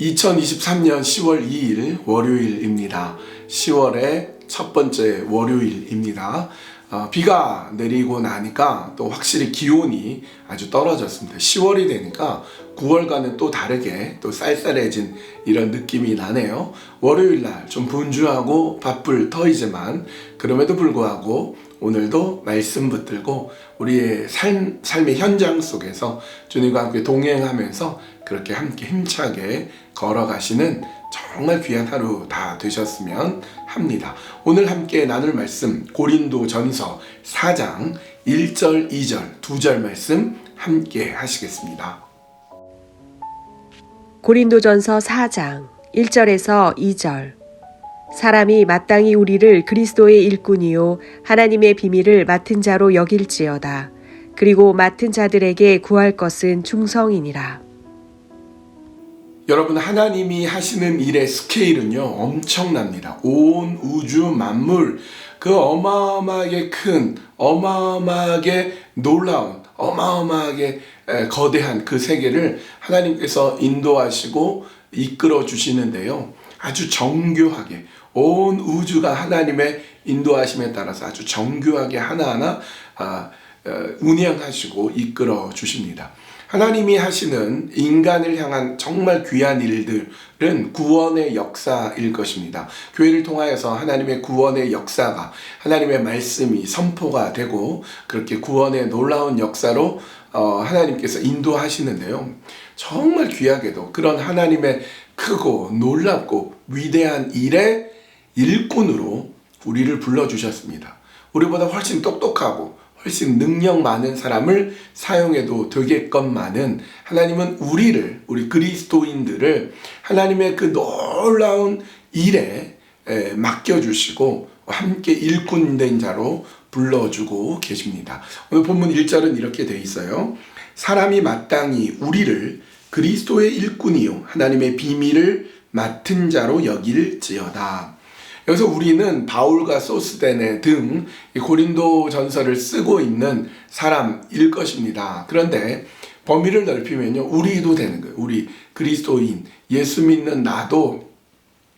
2023년 10월 2일 월요일입니다. 10월의 첫 번째 월요일입니다. 어, 비가 내리고 나니까 또 확실히 기온이 아주 떨어졌습니다. 10월이 되니까 9월과는 또 다르게 또 쌀쌀해진 이런 느낌이 나네요. 월요일 날 좀 분주하고 바쁠 터이지만 그럼에도 불구하고 오늘도 말씀 붙들고 우리의 삶, 삶의 현장 속에서 주님과 함께 동행하면서 그렇게 함께 힘차게 걸어가시는 정말 귀한 하루 다 되셨으면 합니다. 오늘 함께 나눌 말씀 고린도 전서 4장 1절, 2절, 2절 말씀 함께 하시겠습니다. 고린도전서 4장 1절에서 2절 사람이 마땅히 우리를 그리스도의 일꾼이요 하나님의 비밀을 맡은 자로 여길지어다 그리고 맡은 자들에게 구할 것은 충성이니라 여러분 하나님이 하시는 일의 스케일은요 엄청납니다. 온 우주 만물 그 어마어마하게 큰 어마어마하게 놀라운 어마어마하게 에, 거대한 그 세계를 하나님께서 인도하시고 이끌어 주시는데요. 아주 정교하게 온 우주가 하나님의 인도하심에 따라서 아주 정교하게 하나하나 아, 어, 운영하시고 이끌어 주십니다. 하나님이 하시는 인간을 향한 정말 귀한 일들은 구원의 역사일 것입니다. 교회를 통하여서 하나님의 구원의 역사가 하나님의 말씀이 선포가 되고 그렇게 구원의 놀라운 역사로 어, 하나님께서 인도하시는데요. 정말 귀하게도 그런 하나님의 크고 놀랍고 위대한 일의 일꾼으로 우리를 불러주셨습니다. 우리보다 훨씬 똑똑하고 훨씬 능력 많은 사람을 사용해도 되게끔만은 하나님은 우리를 우리 그리스도인들을 하나님의 그 놀라운 일에 에, 맡겨주시고 함께 일꾼된 자로 불러주고 계십니다. 오늘 본문 1절은 이렇게 돼 있어요. 사람이 마땅히 우리를 그리스도의 일꾼이요 하나님의 비밀을 맡은 자로 여길지어다. 여기서 우리는 바울과 소스데네 등 고린도 전서를 쓰고 있는 사람일 것입니다. 그런데 범위를 넓히면요, 우리도 되는 거예요. 우리 그리스도인, 예수 믿는 나도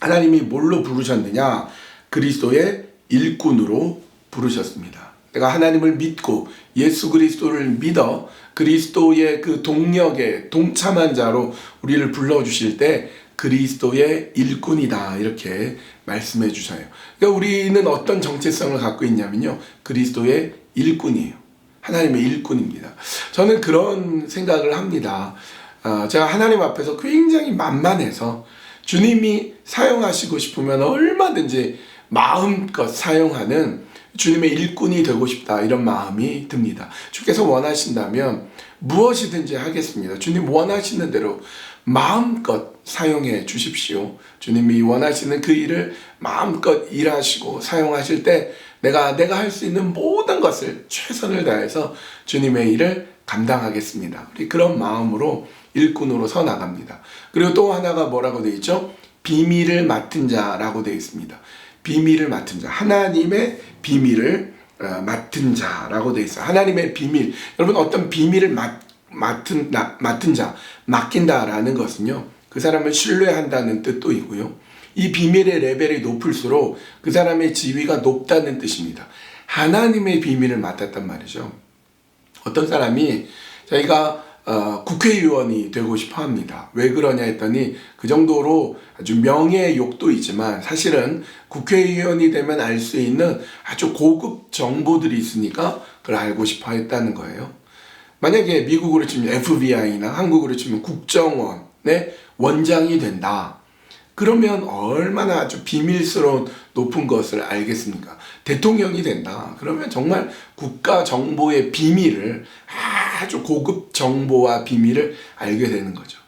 하나님이 뭘로 부르셨느냐? 그리스도의 일꾼으로 부르셨습니다. 내가 하나님을 믿고 예수 그리스도를 믿어 그리스도의 그 동력에 동참한 자로 우리를 불러주실 때 그리스도의 일꾼이다 이렇게 말씀해 주셔요. 그러니까 우리는 어떤 정체성을 갖고 있냐면요, 그리스도의 일꾼이에요. 하나님의 일꾼입니다. 저는 그런 생각을 합니다. 어, 제가 하나님 앞에서 굉장히 만만해서 주님이 사용하시고 싶으면 얼마든지 마음껏 사용하는 주님의 일꾼이 되고 싶다 이런 마음이 듭니다. 주께서 원하신다면 무엇이든지 하겠습니다. 주님 원하시는 대로 마음껏 사용해 주십시오. 주님이 원하시는 그 일을 마음껏 일하시고 사용하실 때 내가 내가 할 수 있는 모든 것을 최선을 다해서 주님의 일을 감당하겠습니다. 우리 그런 마음으로 일꾼으로 서 나갑니다. 그리고 또 하나가 뭐라고 되어 있죠? 비밀을 맡은 자라고 되어 있습니다. 비밀을 맡은 자. 하나님의 비밀을 어, 맡은 자라고 되어 있어요. 하나님의 비밀. 여러분 어떤 비밀을 맡, 맡은, 나, 맡은 자, 맡긴다라는 것은요. 그 사람을 신뢰한다는 뜻도 있고요. 이 비밀의 레벨이 높을수록 그 사람의 지위가 높다는 뜻입니다. 하나님의 비밀을 맡았단 말이죠. 어떤 사람이 자기가 어, 국회의원이 되고 싶어 합니다. 왜 그러냐 했더니 그 정도로 아주 명예욕도 있지만 사실은 국회의원이 되면 알 수 있는 아주 고급 정보들이 있으니까 그걸 알고 싶어 했다는 거예요. 만약에 미국으로 치면 FBI나 한국으로 치면 국정원의 원장이 된다. 그러면 얼마나 아주 비밀스러운 높은 것을 알겠습니까? 대통령이 된다. 그러면 정말 국가 정보의 비밀을 아주 고급 정보와 비밀을 알게 되는 거죠.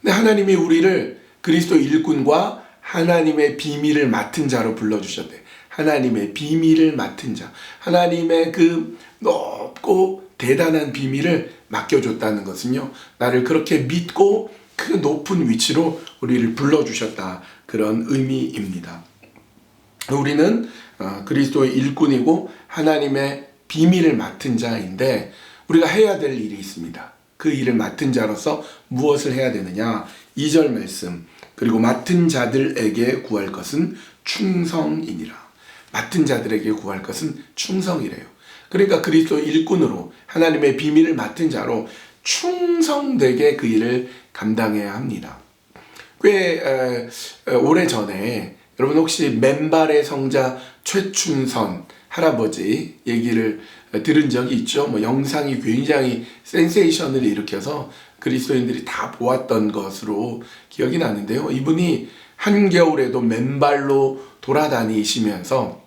근데 하나님이 우리를 그리스도 일꾼과 하나님의 비밀을 맡은 자로 불러주셨대. 하나님의 비밀을 맡은 자. 하나님의 그 높고 대단한 비밀을 맡겨줬다는 것은요. 나를 그렇게 믿고 그 높은 위치로 우리를 불러주셨다. 그런 의미입니다. 우리는 어, 그리스도의 일꾼이고 하나님의 비밀을 맡은 자인데 우리가 해야 될 일이 있습니다. 그 일을 맡은 자로서 무엇을 해야 되느냐? 2절 말씀. 그리고 맡은 자들에게 구할 것은 충성이니라. 맡은 자들에게 구할 것은 충성이래요. 그러니까 그리스도 일꾼으로 하나님의 비밀을 맡은 자로 충성되게 그 일을 감당해야 합니다. 꽤 오래 전에 여러분 혹시 맨발의 성자 최춘선 할아버지 얘기를 들은 적이 있죠. 뭐 영상이 굉장히 센세이션을 일으켜서 그리스도인들이 다 보았던 것으로 기억이 나는데요. 이분이 한겨울에도 맨발로 돌아다니시면서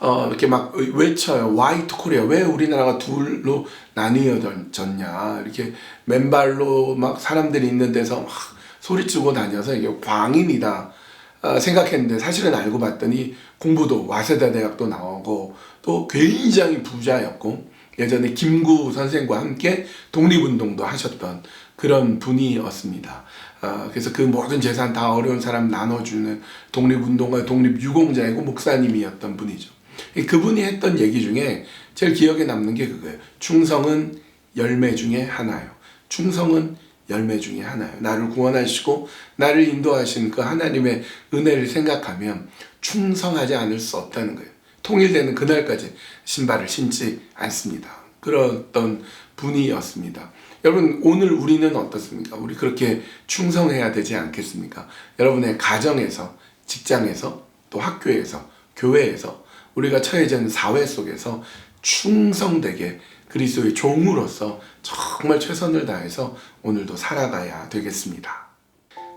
어, 이렇게 막 외쳐요. 화이트 코리아. 왜 우리나라가 둘로 나뉘어졌냐. 이렇게 맨발로 막 사람들이 있는 데서 막 소리치고 다녀서 이게 광인이다. 어, 생각했는데 사실은 알고 봤더니 공부도 와세다 대학도 나오고 또 굉장히 부자였고 예전에 김구 선생과 함께 독립운동도 하셨던 그런 분이었습니다. 어, 그래서 그 모든 재산 다 어려운 사람 나눠주는 독립운동가, 독립유공자이고 목사님이었던 분이죠. 그분이 했던 얘기 중에 제일 기억에 남는 게 그거예요. 충성은 열매 중에 하나요. 충성은 열매 중에 하나요. 나를 구원하시고 나를 인도하신 그 하나님의 은혜를 생각하면 충성하지 않을 수 없다는 거예요. 통일되는 그날까지 신발을 신지 않습니다. 그랬던 분이었습니다. 여러분, 오늘 우리는 어떻습니까? 우리 그렇게 충성해야 되지 않겠습니까? 여러분의 가정에서, 직장에서, 또 학교에서, 교회에서, 우리가 처해진 사회 속에서 충성되게 그리스도의 종으로서 정말 최선을 다해서 오늘도 살아가야 되겠습니다.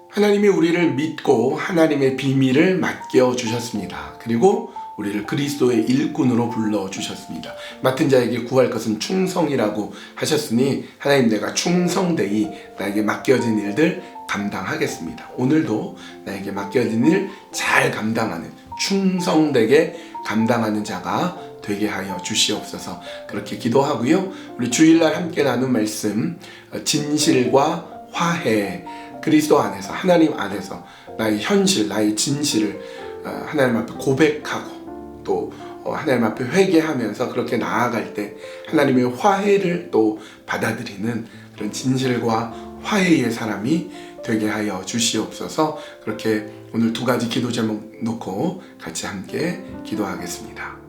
하나님이 우리를 믿고 하나님의 비밀을 맡겨 주셨습니다. 그리고 우리를 그리스도의 일꾼으로 불러 주셨습니다. 맡은 자에게 구할 것은 충성이라고 하셨으니 하나님 내가 충성되이 나에게 맡겨진 일들 감당하겠습니다. 오늘도 나에게 맡겨진 일 잘 감당하는 충성되게 감당하는 자가 되게 하여 주시옵소서 그렇게 기도하고요. 우리 주일날 함께 나눈 말씀 어, 진실과 화해 그리스도 안에서 하나님 안에서 나의 현실 나의 진실을 어, 하나님 앞에 고백하고 또 어, 하나님 앞에 회개하면서 그렇게 나아갈 때 하나님의 화해를 또 받아들이는 그런 진실과 화해의 사람이 되게 하여 주시옵소서 그렇게 오늘 두 가지 기도 제목 놓고 같이 함께 기도하겠습니다.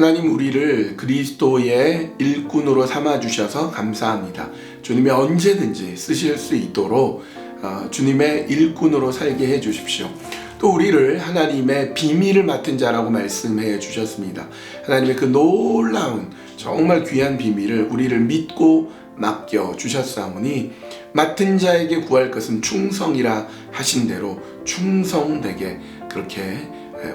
하나님 우리를 그리스도의 일꾼으로 삼아 주셔서 감사합니다. 주님이 언제든지 쓰실 수 있도록 어, 주님의 일꾼으로 살게 해 주십시오. 또 우리를 하나님의 비밀을 맡은 자라고 말씀해 주셨습니다. 하나님의 그 놀라운 정말 귀한 비밀을 우리를 믿고 맡겨 주셨사오니 맡은 자에게 구할 것은 충성이라 하신 대로 충성되게 그렇게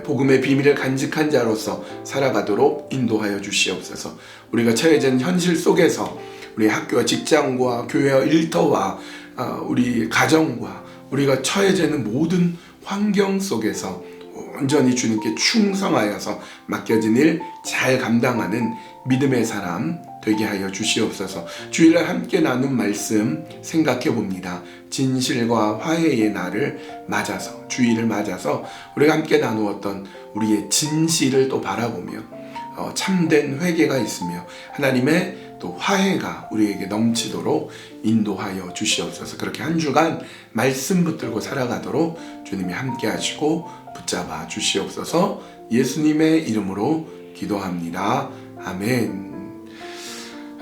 복음의 비밀을 간직한 자로서 살아가도록 인도하여 주시옵소서. 우리가 처해진 현실 속에서 우리 학교와 직장과 교회와 일터와 아, 우리 가정과 우리가 처해지는 모든 환경 속에서 온전히 주님께 충성하여서 맡겨진 일 잘 감당하는 믿음의 사람 되게 하여 주시옵소서. 주일날 함께 나눈 말씀 생각해 봅니다. 진실과 화해의 날을 맞아서 주일을 맞아서 우리가 함께 나누었던 우리의 진실을 또 바라보며 어, 참된 회개가 있으며 하나님의 또 화해가 우리에게 넘치도록 인도하여 주시옵소서. 그렇게 한 주간 말씀 붙들고 살아가도록 주님이 함께 하시고 붙잡아 주시옵소서. 예수님의 이름으로 기도합니다. 아멘.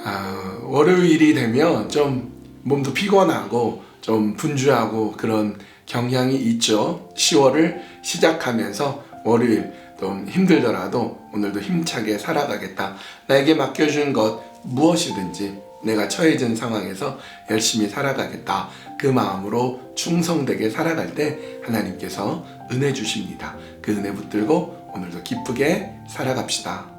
아, 월요일이 되면 좀 몸도 피곤하고 좀 분주하고 그런 경향이 있죠. 10월을 시작하면서 월요일 좀 힘들더라도 오늘도 힘차게 살아가겠다. 나에게 맡겨준 것 무엇이든지 내가 처해진 상황에서 열심히 살아가겠다. 그 마음으로 충성되게 살아갈 때 하나님께서 은혜 주십니다. 그 은혜 붙들고 오늘도 기쁘게 살아갑시다.